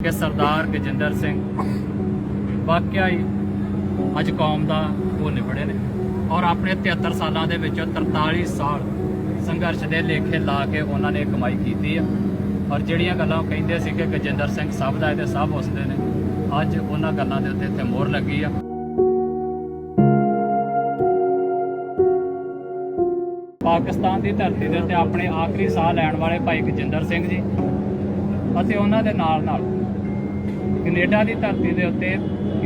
ਕਿ ਸਰਦਾਰ ਗਜਿੰਦਰ ਸਿੰਘ। ਵਾਕਿਆ ਹੀ ਅੱਜ ਕੌਮ ਦਾ ਉਹ ਨਿਬੜੇ ਨੇ। ਔਰ ਆਪਣੇ 73 ਸਾਲਾਂ ਦੇ ਵਿੱਚੋਂ 43 ਸਾਲ ਸੰਘਰਸ਼ ਦੇ ਲੇਖੇ ਲਾ ਕੇ ਉਹਨਾਂ ਨੇ ਕਮਾਈ ਕੀਤੀ ਆ। ਔਰ ਜਿਹੜੀਆਂ ਗੱਲਾਂ ਉਹ ਕਹਿੰਦੇ ਸੀ ਕਿ ਗਜਿੰਦਰ ਸਿੰਘ ਸਭ ਦਾ ਇਹਦੇ ਸਭ ਉਸਦੇ ਨੇ, ਅੱਜ ਉਹਨਾਂ ਗੱਲਾਂ ਦੇ ਉੱਤੇ ਇੱਥੇ ਮੋਹਰ ਲੱਗੀ ਆ। ਪਾਕਿਸਤਾਨ ਦੀ ਧਰਤੀ ਦੇ ਉੱਤੇ ਆਪਣੇ ਆਖਰੀ ਸਾਹ ਲੈਣ ਵਾਲੇ ਭਾਈ ਗਜਿੰਦਰ ਸਿੰਘ ਜੀ ਅਤੇ ਉਹਨਾਂ ਦੇ ਨਾਲ ਨਾਲ ਕੈਨੇਡਾ ਦੀ ਧਰਤੀ ਦੇ ਉੱਤੇ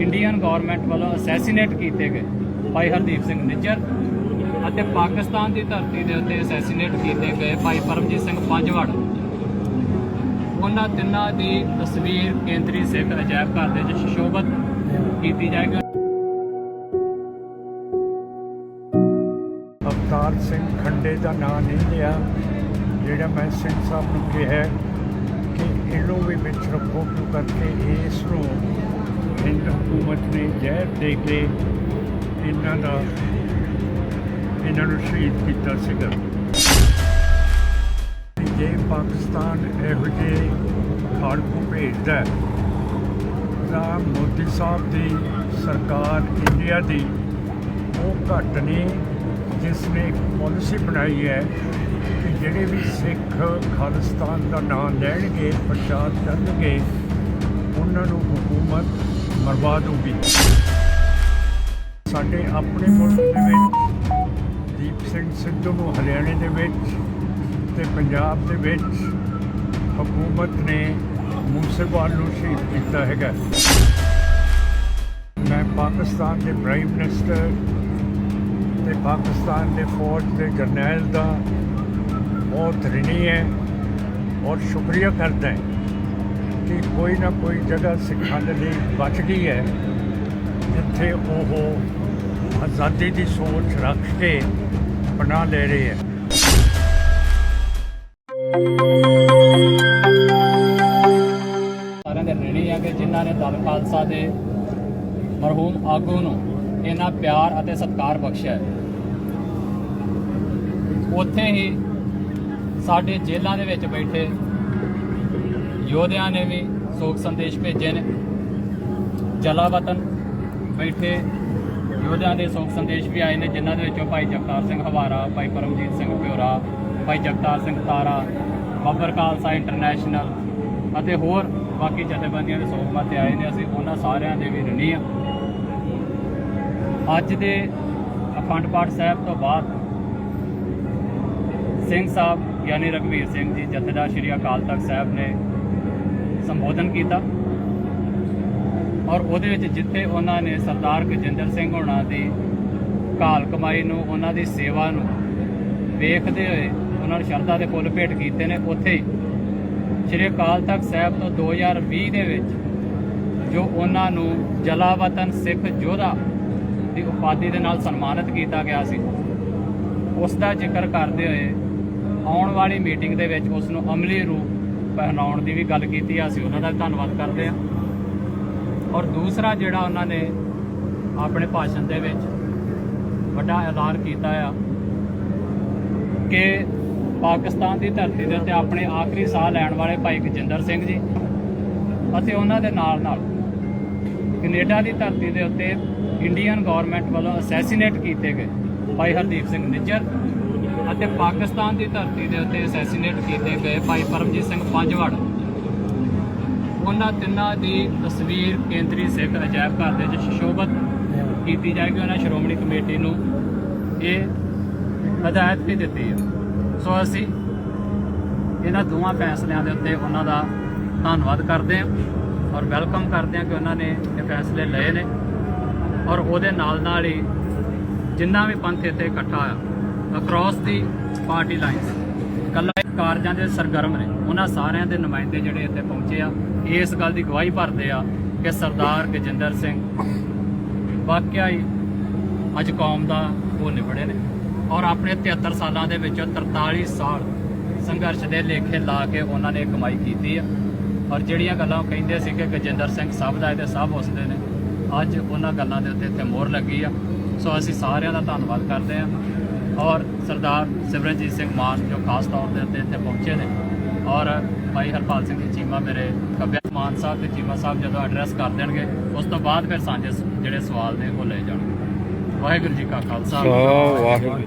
ਇੰਡੀਅਨ ਗਵਰਨਮੈਂਟ ਵੱਲੋਂ ਅਸੈਸੀਨੇਟ ਕੀਤੇ ਗਏ ਭਾਈ ਹਰਦੀਪ ਸਿੰਘ ਨਿੱਜਰ ਅਤੇ ਪਾਕਿਸਤਾਨ ਦੀ ਧਰਤੀ ਦੇ ਉੱਤੇ ਅਸੈਸੀਨੇਟ ਕੀਤੇ ਗਏ ਭਾਈ ਪਰਮਜੀਤ ਸਿੰਘ ਪੰਜਵੜ। ਉਹਨਾਂ ਤਿੰਨਾਂ ਦੀ ਤਸਵੀਰ ਕੇਂਦਰੀ ਸਿੱਖ ਅਜਾਇਬ ਘਰ ਦੇ ਵਿੱਚ ਸ਼ੋਭਤ ਕੀਤੀ ਜਾਏਗੀ। ਅਵਤਾਰ ਸਿੰਘ ਖੰਡੇ ਦਾ ਨਾਂ ਨਹੀਂ ਲਿਆ, ਜਿਹੜਾ ਮੈਂ ਸਿੰਘ ਸਾਹਿਬ ਨੂੰ ਕਿਹਾ ਕਿ ਵੀ ਵਿੱਚ ਰੱਖੋ ਕਰਕੇ ਇਸ ਨੂੰ ਹਿੰਦ ਹਕੂਮਤ ਨੇ ਜ਼ਹਿਰ ਦੇ ਕੇ ਇਹਨਾਂ ਦਾ ਇਹਨਾਂ ਨੂੰ ਸ਼ਹੀਦ ਕੀਤਾ ਸੀਗਾ। ਜੇ ਪਾਕਿਸਤਾਨ ਇਹੋ ਜਿਹੇ ਖਾੜਕੂ ਭੇਜਦਾ ਹੈ, ਤਾਂ ਮੋਦੀ ਸਾਹਿਬ ਦੀ ਸਰਕਾਰ ਇੰਡੀਆ ਦੀ ਉਹ ਘੱਟ ਨਹੀਂ ਜਿਸ ਨੇ ਇੱਕ ਪਾਲਿਸੀ ਬਣਾਈ ਹੈ ਜਿਹੜੇ ਵੀ ਸਿੱਖ ਖਾਲਿਸਤਾਨ ਦਾ ਨਾਮ ਲੈਣਗੇ, ਪ੍ਰਚਾਰ ਕਰਨਗੇ, ਉਹਨਾਂ ਨੂੰ ਹਕੂਮਤ ਮਰਵਾ ਦੂਗੀ ਸਾਡੇ ਆਪਣੇ ਮੁਲਕ ਦੇ ਵਿੱਚ, ਦੀਪ ਸਿੰਘ ਸਿੱਧੂ ਨੂੰ ਹਰਿਆਣੇ ਦੇ ਵਿੱਚ ਤੇ ਪੰਜਾਬ ਦੇ ਵਿੱਚ ਹਕੂਮਤ ਨੇ ਮੂਸੇਵਾਲ ਨੂੰ ਸ਼ਹੀਦ ਕੀਤਾ ਹੈਗਾ। ਮੈਂ ਪਾਕਿਸਤਾਨ ਦੇ ਪ੍ਰਾਈਮ ਮਿਨਿਸਟਰ ਤੇ ਪਾਕਿਸਤਾਨ ਦੇ ਫੌਜ ਦੇ ਜਰਨੈਲ ਦਾ ਬਹੁਤ ਰਿਣੀ ਹੈ ਔਰ ਸ਼ੁਕਰੀਆ ਕਰਦਾ ਹੈ ਕਿ ਕੋਈ ਨਾ ਕੋਈ ਜਗ੍ਹਾ ਸਿੱਖਾਂ ਦੇ ਲਈ ਬਚ ਗਈ ਹੈ, ਜਿੱਥੇ ਉਹ ਆਜ਼ਾਦੀ ਦੀ ਸੋਚ ਰੱਖ ਕੇ ਬਣਾ ਲੈ ਰਹੇ ਹੈ। ਸਾਰਿਆਂ ਦੇ ਰਿਣੀ ਆ ਕਿ ਜਿਨ੍ਹਾਂ ਨੇ ਦਲ ਖਾਲਸਾ ਦੇ ਮਰਹੂਮ ਆਗੂ ਨੂੰ ਇਹਨਾਂ ਪਿਆਰ ਅਤੇ ਸਤਿਕਾਰ ਬਖਸ਼ਿਆ ਹੈ। ਉੱਥੇ ਹੀ ਸਾਡੇ ਜੇਲ੍ਹਾਂ ਦੇ ਵਿੱਚ ਬੈਠੇ ਯੋਧਿਆਂ ਨੇ ਵੀ ਸੋਗ ਸੰਦੇਸ਼ ਭੇਜੇ ਨੇ। ਜਲਾਵਤਨ ਬੈਠੇ ਯੋਧਿਆਂ ਦੇ ਸੋਗ ਸੰਦੇਸ਼ ਵੀ ਆਏ ਨੇ, ਜਿਨ੍ਹਾਂ ਦੇ ਵਿੱਚੋਂ ਭਾਈ ਜਗਤਾਰ ਸਿੰਘ ਹਵਾਰਾ, ਭਾਈ ਪਰਮਜੀਤ ਸਿੰਘ ਪਿਓਰਾ ਭਾਈ ਜਗਤਾਰ ਸਿੰਘ ਤਾਰਾ, ਬੱਬਰ ਖਾਲਸਾ ਇੰਟਰਨੈਸ਼ਨਲ ਅਤੇ ਹੋਰ ਬਾਕੀ ਜਥੇਬੰਦੀਆਂ ਦੇ ਸੋਗ ਮਤੇ ਆਏ ਨੇ। ਅਸੀਂ ਉਹਨਾਂ ਸਾਰਿਆਂ ਦੇ ਵੀ ਰਣੀ ਆ ਅੱਜ ਦੇ ਅਖੰਡ ਪਾਠ ਸਾਹਿਬ ਤੋਂ ਬਾਅਦ ਸਿੰਘ ਸਾਹਿਬ ਯਾਨੀ ਰਗਵੀਰ ਸਿੰਘ ਜੀ, ਜਥੇਦਾਰ ਸ਼੍ਰੀ ਅਕਾਲ ਤਖਤ ਸਾਹਿਬ ਨੇ ਸੰਬੋਧਨ ਕੀਤਾ। ਔਰ ਉਹਦੇ ਵਿੱਚ ਜਿੱਥੇ ਉਹਨਾਂ ਨੇ ਸਰਦਾਰ ਗਜਿੰਦਰ ਸਿੰਘ ਹੋਣਾ ਦੀ ਕਾਲ ਕਮਾਈ ਨੂੰ, ਉਹਨਾਂ ਦੀ ਸੇਵਾ ਨੂੰ ਵੇਖਦੇ ਹੋਏ ਉਹਨਾਂ ਨੂੰ ਸ਼ਰਧਾ ਦੇ ਫੁੱਲ ਭੇਟ ਕੀਤੇ ਨੇ, ਉੱਥੇ ਸ਼੍ਰੀ ਅਕਾਲ ਤਖਤ ਸਾਹਿਬ ਤੋਂ 2020 ਦੇ ਵਿੱਚ ਜੋ ਉਹਨਾਂ ਨੂੰ ਜਲਾਵਤਨ ਸਿੱਖ ਯੋਧਾ ਦੀ ਉਪਾਧੀ ਦੇ ਨਾਲ ਸਨਮਾਨਿਤ ਕੀਤਾ ਗਿਆ ਸੀ। ਉਸ ਦਾ ਜ਼ਿਕਰ ਕਰਦੇ ਹੋਏ ਆਉਣ ਵਾਲੀ ਮੀਟਿੰਗ ਦੇ ਵਿੱਚ ਉਸ ਨੂੰ ਅਮਲੀ ਰੂਪ ਪਹਿਨਾਉਣ ਦੀ ਵੀ ਗੱਲ ਕੀਤੀ ਆ, ਅਸੀਂ ਉਹਨਾਂ ਦਾ ਧੰਨਵਾਦ ਕਰਦੇ ਹਾਂ। ਔਰ ਦੂਸਰਾ ਜਿਹੜਾ ਉਹਨਾਂ ਨੇ ਆਪਣੇ ਭਾਸ਼ਣ ਦੇ ਵਿੱਚ ਵੱਡਾ ਐਲਾਨ ਕੀਤਾ ਆ ਕਿ ਪਾਕਿਸਤਾਨ ਦੀ ਧਰਤੀ ਦੇ ਉੱਤੇ ਆਪਣੇ ਆਖਰੀ ਸਾਹ ਲੈਣ ਵਾਲੇ ਭਾਈ ਗਜਿੰਦਰ ਸਿੰਘ ਜੀ ਅਤੇ ਉਹਨਾਂ ਦੇ ਨਾਲ ਨਾਲ ਕੈਨੇਡਾ ਦੀ ਧਰਤੀ ਦੇ ਉੱਤੇ ਇੰਡੀਅਨ ਗਵਰਨਮੈਂਟ ਵੱਲੋਂ ਅਸੈਸੀਨੇਟ ਕੀਤੇ ਗਏ ਭਾਈ ਹਰਦੀਪ ਸਿੰਘ ਨਿੱਜਰ ਅਤੇ ਪਾਕਿਸਤਾਨ ਦੀ ਧਰਤੀ ਦੇ ਉੱਤੇ ਅਸੈਸੀਨੇਟ ਕੀਤੇ ਗਏ ਭਾਈ ਪਰਮਜੀਤ ਸਿੰਘ ਪੰਜਵੜ। ਉਹਨਾਂ ਤਿੰਨਾਂ ਦੀ ਤਸਵੀਰ ਕੇਂਦਰੀ ਸਿੱਖ ਅਜਾਇਬ ਘਰ ਦੇ ਵਿੱਚ ਸ਼ੋਭਤ ਕੀਤੀ ਜਾਏਗੀ। ਉਹਨਾਂ ਸ਼੍ਰੋਮਣੀ ਕਮੇਟੀ ਨੂੰ ਇਹ ਹਦਾਇਤ ਵੀ ਦਿੱਤੀ ਹੈ। ਸੋ ਅਸੀਂ ਇਹਨਾਂ ਦੋਵਾਂ ਫੈਸਲਿਆਂ ਦੇ ਉੱਤੇ ਉਹਨਾਂ ਦਾ ਧੰਨਵਾਦ ਕਰਦੇ ਹਾਂ ਔਰ ਵੈਲਕਮ ਕਰਦੇ ਹਾਂ ਕਿ ਉਹਨਾਂ ਨੇ ਇਹ ਫੈਸਲੇ ਲਏ ਨੇ ਔਰ ਉਹਦੇ ਨਾਲ ਨਾਲ ਹੀ ਜਿੰਨਾ ਵੀ ਪੰਥ ਇੱਥੇ ਇਕੱਠਾ ਹੋਇਆ ਅਕ੍ਰੋਸ ਦੀ ਪਾਰਟੀ ਲਾਈਨਸ ਕੱਲਾ ਕਾਰਜਾਂ ਦੇ ਸਰਗਰਮ ਨੇ। ਉਹਨਾਂ ਸਾਰਿਆਂ ਦੇ ਨੁਮਾਇੰਦੇ ਜਿਹੜੇ ਇੱਥੇ ਪਹੁੰਚੇ ਆ ਇਸ ਗੱਲ ਦੀ ਗਵਾਹੀ ਭਰਦੇ ਆ ਕਿ ਸਰਦਾਰ ਗਜਿੰਦਰ ਸਿੰਘ ਵਾਕਿਆ ਹੀ ਅੱਜ ਕੌਮ ਦਾ ਉਹ ਨਿਬੜੇ ਨੇ। ਔਰ ਆਪਣੇ 73 ਸਾਲਾਂ ਦੇ ਵਿੱਚੋਂ 43 ਸਾਲ ਸੰਘਰਸ਼ ਦੇ ਲੇਖੇ ਲਾ ਕੇ ਉਹਨਾਂ ਨੇ ਕਮਾਈ ਕੀਤੀ ਆ। ਔਰ ਜਿਹੜੀਆਂ ਗੱਲਾਂ ਉਹ ਕਹਿੰਦੇ ਸੀ ਕਿ ਗਜਿੰਦਰ ਸਿੰਘ ਸਭ ਦਾ ਇਹਦੇ ਸਭ ਉਸਦੇ ਨੇ, ਅੱਜ ਉਹਨਾਂ ਗੱਲਾਂ ਦੇ ਉੱਤੇ ਇੱਥੇ ਮੋਹਰ ਲੱਗੀ ਆ। ਸੋ ਅਸੀਂ ਸਾਰਿਆਂ ਦਾ ਧੰਨਵਾਦ ਕਰਦੇ ਹਾਂ ਔਰ ਸਰਦਾਰ ਸਿਮਰਨਜੀਤ ਸਿੰਘ ਮਾਨ ਜੋ ਖਾਸ ਤੌਰ ਦੇ ਉੱਤੇ ਇੱਥੇ ਪਹੁੰਚੇ ਨੇ ਔਰ ਭਾਈ ਹਰਪਾਲ ਸਿੰਘ ਜੀ ਚੀਮਾ ਮੇਰੇ ਖੱਬੇ ਮਾਨ ਸਾਹਿਬ ਤੇ ਚੀਮਾ ਸਾਹਿਬ ਜਦੋਂ ਐਡਰੈਸ ਕਰ ਦੇਣਗੇ ਉਸ ਤੋਂ ਬਾਅਦ ਫਿਰ ਸਾਂਝੇ ਜਿਹੜੇ ਸਵਾਲ ਨੇ ਉਹ ਲੈ ਜਾਣਗੇ। ਵਾਹਿਗੁਰੂ ਜੀ ਕਾ ਖਾਲਸਾ। ਵਾਹਿਗੁਰੂ ਜੀ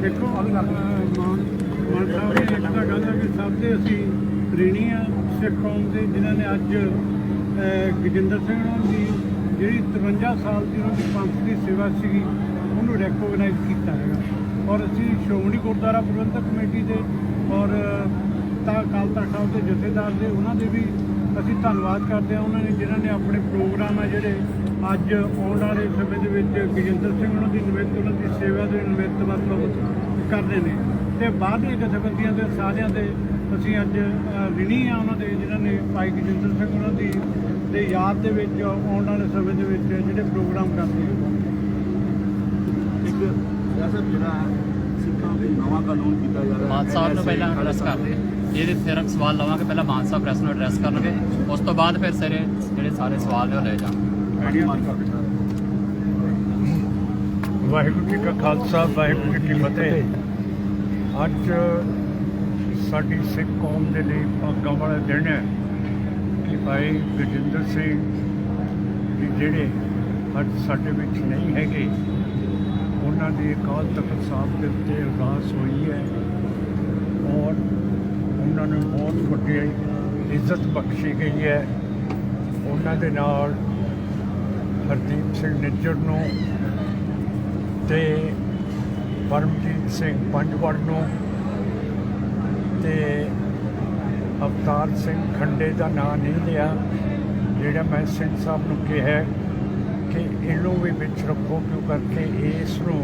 ਦੇਖੋ ਮਾਨ ਮਾਨ ਸਾਹਿਬ ਨੇ। ਇੱਕ ਤਾਂ ਗੱਲ ਹੈ ਕਿ ਸਭ ਦੇ ਅਸੀਂ ऋणी ਆ ਸਿੱਖ ਕੌਮ ਦੇ ਜਿਨ੍ਹਾਂ ਨੇ ਅੱਜ ਗਜਿੰਦਰ ਸਿੰਘ ਹੋਰਾਂ ਦੀ ਜਿਹੜੀ 53 ਸਾਲ ਦੀ ਉਹਨਾਂ ਦੀ ਪੰਥ ਦੀ ਸੇਵਾ ਸੀਗੀ, ਉਹਨੂੰ ਰੈਕੋਗਨਾਈਜ਼ ਕੀਤਾ ਹੈਗਾ। ਔਰ ਅਸੀਂ ਸ਼੍ਰੋਮਣੀ ਗੁਰਦੁਆਰਾ ਪ੍ਰਬੰਧਕ ਕਮੇਟੀ ਦੇ ਔਰ ਤਾਂ ਅਕਾਲ ਤਖਤ ਸਾਹਿਬ ਦੇ ਜਥੇਦਾਰ ਦੇ, ਉਹਨਾਂ ਦੇ ਵੀ ਅਸੀਂ ਧੰਨਵਾਦ ਕਰਦੇ ਹਾਂ। ਉਹਨਾਂ ਨੇ ਜਿਨ੍ਹਾਂ ਨੇ ਆਪਣੇ ਪ੍ਰੋਗਰਾਮ ਆ ਜਿਹੜੇ ਅੱਜ ਆਉਣ ਵਾਲੇ ਸਮੇਂ ਦੇ ਵਿੱਚ ਗਜਿੰਦਰ ਸਿੰਘ ਉਹਨਾਂ ਦੀ ਨਿਮਿਤ, ਉਹਨਾਂ ਦੀ ਸੇਵਾ ਦੇ ਨਿਮਿਤ ਮਤਲਬ ਕਰਦੇ ਨੇ। ਤੇ ਬਾਹਰਲੇ ਜਥੇਬੰਦੀਆਂ ਦੇ ਸਾਰਿਆਂ ਦੇ ਅਸੀਂ ਅੱਜ ਰਿਣੀ ਆ ਉਹਨਾਂ ਦੇ, ਜਿਨ੍ਹਾਂ ਨੇ ਭਾਈ ਗਜਿੰਦਰ ਸਿੰਘ ਉਹਨਾਂ ਦੀ ਦੇ ਯਾਦ ਦੇ ਵਿੱਚ ਆਉਣ ਵਾਲੇ ਸਮੇਂ ਦੇ ਵਿੱਚ ਜਿਹੜੇ ਪ੍ਰੋਗਰਾਮ ਕਰਦੇ ਆ। ਇੱਕ ਐਸਾ ਜਿਹੜਾ ਸਿੱਖਾਂ ਦੇ ਨਵਾਂ ਕਾਨੂੰਨ ਕੀਤਾ ਜਾ ਰਿਹਾ ਮਾਨ ਸਾਹਿਬ ਨੂੰ ਪਹਿਲਾਂ ਐਡਰੈਸ ਕਰਦੇ। ਇਹਦੇ ਫਿਰ ਸਵਾਲ ਲਵਾਂਗੇ ਪਹਿਲਾਂ ਮਾਨ ਸਾਹਿਬ ਪ੍ਰੈਸ ਨੂੰ ਐਡਰੈਸ ਕਰਨਗੇ। ਉਸ ਤੋਂ ਬਾਅਦ ਫਿਰ ਸਾਰੇ ਜਿਹੜੇ ਸਾਰੇ ਸਵਾਲ ਨੇ ਉਹ ਲੈ ਜਾਣਗੇ। ਵਾਹਿਗੁਰੂ ਜੀ ਕਾ ਖਾਲਸਾ ਵਾਹਿਗੁਰੂ ਜੀ ਕੀ ਫਤਿਹ। ਅੱਜ ਸਾਡੀ ਸਿੱਖ ਕੌਮ ਦੇ ਲਈ ਭਾਗਾਂ ਵਾਲਾ ਦਿਨ ਹੈ। ਭਾਈ ਗਜਿੰਦਰ ਸਿੰਘ ਜੀ ਜਿਹੜੇ ਅੱਜ ਸਾਡੇ ਵਿੱਚ ਨਹੀਂ ਹੈਗੇ, ਉਹਨਾਂ ਦੀ ਅਕਾਲ ਤਖਤ ਸਾਹਿਬ ਦੇ ਉੱਤੇ ਅਰਦਾਸ ਹੋਈ ਹੈ ਔਰ ਉਹਨਾਂ ਨੂੰ ਬਹੁਤ ਵੱਡੀ ਇੱਜ਼ਤ ਬਖਸ਼ੀ ਗਈ ਹੈ। ਉਹਨਾਂ ਦੇ ਨਾਲ ਹਰਦੀਪ ਸਿੰਘ ਨਿੱਜਰ ਨੂੰ ਤੇ ਪਰਮਜੀਤ ਸਿੰਘ ਪੰਜਵੜ ਨੂੰ ਤੇ ਅਵਤਾਰ ਸਿੰਘ ਖੰਡੇ ਦਾ ਨਾਂ ਨਹੀਂ ਲਿਆ, ਜਿਹੜਾ ਮੈਂ ਸਿੰਘ ਸਾਹਿਬ ਨੂੰ ਕਿਹਾ ਕਿ ਇਹਨੂੰ ਵੀ ਵਿੱਚ ਰੱਖੋ ਕਿਉਂ ਕਰਕੇ ਇਸ ਨੂੰ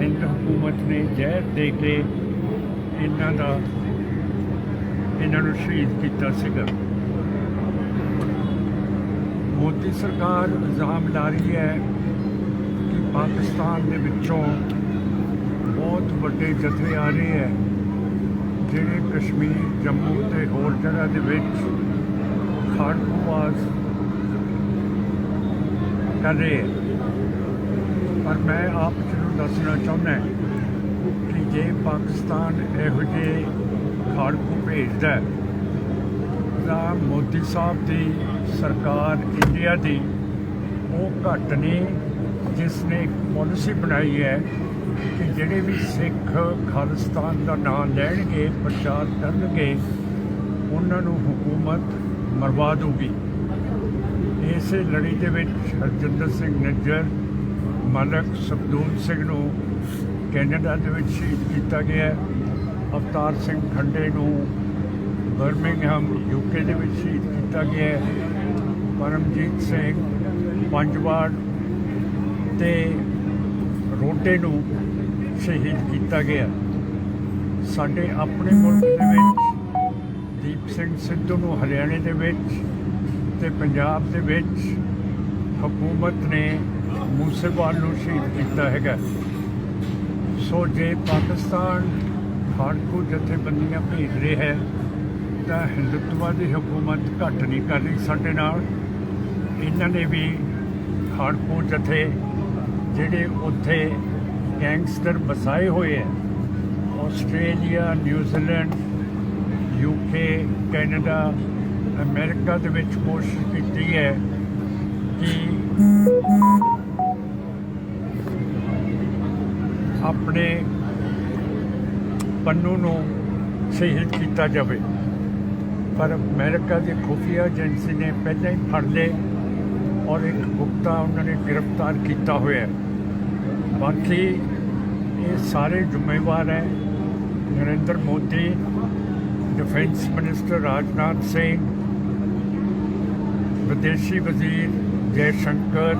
ਹਿੰਦ ਹਕੂਮਤ ਨੇ ਜ਼ਹਿਰ ਦੇ ਕੇ ਇਹਨਾਂ ਦਾ, ਇਹਨਾਂ ਨੂੰ ਸ਼ਹੀਦ ਕੀਤਾ ਸੀਗਾ। ਮੋਦੀ ਸਰਕਾਰ ਇਲਜ਼ਾਮ ਲਾ ਰਹੀ ਹੈ ਕਿ ਪਾਕਿਸਤਾਨ ਦੇ ਵਿੱਚੋਂ ਬਹੁਤ ਵੱਡੇ ਜਥੇ ਆ ਰਹੇ ਹੈ। ਜਿਹੜੇ ਕਸ਼ਮੀਰ, ਜੰਮੂ ਤੇ ਹੋਰ ਜਗ੍ਹਾ ਦੇ ਵਿੱਚ ਖਾੜਕੂਵਾਸ ਕਰ ਰਹੇ ਹੈ ਪਰ ਮੈਂ ਆਪ ਜੀ ਨੂੰ ਦੱਸਣਾ ਚਾਹੁੰਦਾ ਕਿ ਜੇ ਪਾਕਿਸਤਾਨ ਇਹੋ ਜਿਹੇ ਖਾੜਕੂ ਭੇਜਦਾ ਤਾਂ ਮੋਦੀ ਸਾਹਿਬ ਦੀ ਸਰਕਾਰ ਇੰਡੀਆ ਦੀ ਉਹ ਘੱਟ ਨਹੀਂ ਜਿਸ ਨੇ ਇੱਕ ਪਾਲਿਸੀ ਬਣਾਈ ਹੈ ਕਿ ਜਿਹੜੇ ਵੀ ਸਿੱਖ ਖਾਲਿਸਤਾਨ ਦਾ ਨਾਮ ਲੈਣਗੇ, ਪ੍ਰਚਾਰ ਕਰਨਗੇ, ਉਹਨਾਂ ਨੂੰ ਹਕੂਮਤ ਮਰਵਾ ਦੂਗੀ। ਇਸੇ ਲੜੀ ਦੇ ਵਿੱਚ ਹਰਜਿੰਦਰ ਸਿੰਘ ਨੱਜਰ, ਮਲਕ ਸਬਦੂਨ ਸਿੰਘ ਨੂੰ ਕੈਨੇਡਾ ਦੇ ਵਿੱਚ ਸ਼ਹੀਦ ਕੀਤਾ ਗਿਆ ਅਵਤਾਰ ਸਿੰਘ ਖੰਡੇ ਨੂੰ ਬਰਮਿੰਗਹਮ ਯੂਕੇ ਦੇ ਵਿੱਚ ਸ਼ਹੀਦ ਕੀਤਾ ਗਿਆ ਪਰਮਜੀਤ ਸਿੰਘ ਪੰਜਵਾੜ ਤੇ ਰੋਟੇ ਨੂੰ ਸ਼ਹੀਦ ਕੀਤਾ ਗਿਆ। ਸਾਡੇ ਆਪਣੇ ਮੁਲਕ ਦੇ ਵਿੱਚ, ਦੀਪ ਸਿੰਘ ਸਿੱਧੂ ਨੂੰ ਹਰਿਆਣੇ ਦੇ ਵਿੱਚ ਤੇ ਪੰਜਾਬ ਦੇ ਵਿੱਚ ਹਕੂਮਤ ਨੇ ਮੂਸੇਵਾਲ ਨੂੰ ਸ਼ਹੀਦ ਕੀਤਾ ਹੈਗਾ। ਸੋ ਜੇ ਪਾਕਿਸਤਾਨ ਖਾੜਕੂ ਜਥੇਬੰਦੀਆਂ ਭੇਜ ਰਿਹਾ ਹੈ, ਤਾਂ ਹਿੰਦੂਤਵਾ ਦੀ ਹਕੂਮਤ ਘੱਟ ਨਹੀਂ ਕਰ ਰਹੀ ਸਾਡੇ ਨਾਲ। ਇਹਨਾਂ ਨੇ ਵੀ ਖਾੜਕੂ ਜਥੇ ਜਿਹੜੇ ਉੱਥੇ ਗੈਂਗਸਟਰ ਵਸਾਏ ਹੋਏ ਹੈ, Australia New Zealand UK Canada, America ਦੇ ਵਿੱਚ ਕੋਸ਼ਿਸ਼ ਕੀਤੀ ਹੈ ਕਿ ਆਪਣੇ ਪੰਨੂ ਨੂੰ ਸ਼ਹੀਦ ਕੀਤਾ ਜਾਵੇ। ਪਰ ਅਮਰੀਕਾ ਦੀ ਖੁਫੀਆ ਏਜੰਸੀ ਨੇ ਪਹਿਲਾਂ ਹੀ ਫੜ ਲਏ ਔਰ ਇੱਕ ਗੁਪਤਾ ਉਹਨਾਂ ਨੇ ਗ੍ਰਿਫਤਾਰ ਕੀਤਾ ਹੋਇਆ ਹੈ। ਬਾਕੀ ਇਹ ਸਾਰੇ ਜ਼ਿੰਮੇਵਾਰ ਹੈ ਨਰਿੰਦਰ ਮੋਦੀ ਡਿਫੈਂਸ ਮਿਨਿਸਟਰ ਰਾਜਨਾਥ ਸਿੰਘ ਵਿਦੇਸ਼ੀ ਵਜ਼ੀਰ Jaishankar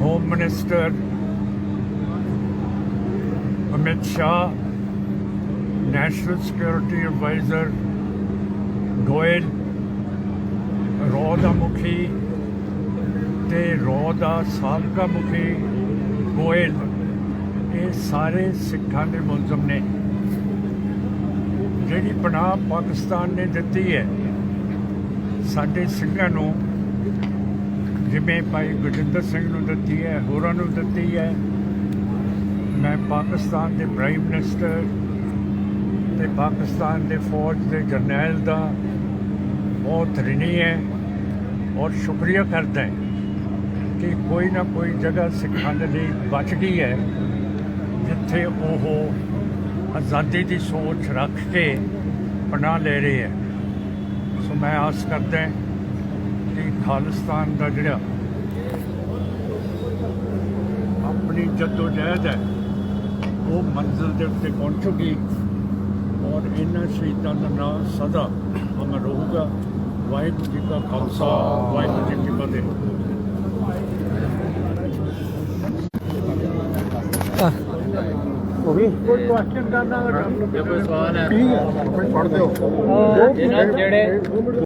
home minister Amit Shah national security adviser Goyal ਰੋ ਦਾ ਮੁਖੀ ਤੇ ਰੋ ਦਾ ਸਾਬਕਾ ਮੁਖੀ ਗੋਇਲ। ਇਹ ਸਾਰੇ ਸਿੱਖਾਂ ਦੇ ਮੁਲਜ਼ਮ ਨੇ। ਜਿਹੜੀ ਪਨਾਹ ਪਾਕਿਸਤਾਨ ਨੇ ਦਿੱਤੀ ਹੈ, ਸਾਡੇ ਸਿੰਘਾਂ ਨੂੰ, ਜਿਵੇਂ ਭਾਈ ਗੁਰਜਿੰਦਰ ਸਿੰਘ ਨੂੰ ਦਿੱਤੀ ਹੈ, ਹੋਰਾਂ ਨੂੰ ਦਿੱਤੀ ਹੈ। ਮੈਂ ਪਾਕਿਸਤਾਨ ਦੇ ਪ੍ਰਾਈਮ ਮਿਨਿਸਟਰ ਤੇ ਪਾਕਿਸਤਾਨ ਦੇ ਫੌਜ ਦੇ ਜਰਨੈਲ ਦਾ ਬਹੁਤ ਰਿਣੀ ਹੈ ਔਰ ਸ਼ੁਕਰੀਆ ਕਰਦਾ ਹਾਂ। ਕਿ ਕੋਈ ਨਾ ਕੋਈ ਜਗ੍ਹਾ ਸਿੱਖਾਂ ਦੇ ਲਈ ਬਚ ਗਈ ਹੈ, ਜਿੱਥੇ ਉਹ ਆਜ਼ਾਦੀ ਦੀ ਸੋਚ ਰੱਖ ਕੇ ਪਨਾਹ ਲੈ ਰਹੇ ਹੈ। ਸੋ ਮੈਂ ਆਸ ਕਰਦਾ ਕਿ ਖਾਲਿਸਤਾਨ ਦਾ ਜਿਹੜਾ ਆਪਣੀ ਜਦੋਜਹਿਦ ਹੈ, ਉਹ ਮੰਜ਼ਿਲ ਦੇ ਉੱਤੇ ਪਹੁੰਚੂਗੀ ਔਰ ਇਹਨਾਂ ਸ਼ਹੀਦਾਂ ਦਾ ਨਾਮ ਸਦਾ ਅਮਰ ਰਹੂਗਾ। ਵਾਹਿਗੁਰੂ ਜੀ ਕਾ ਖਾਲਸਾ, ਵਾਹਿਗੁਰੂ ਜੀ ਕੀ ਫਤਿਹ। ਕੋਈ ਕੁਐਸਚਨ ਕਰਨਾ ਜੇ ਕੋਈ ਸਵਾਲ ਹੈ। ਠੀਕ ਹੈ। ਜਿਹੜੇ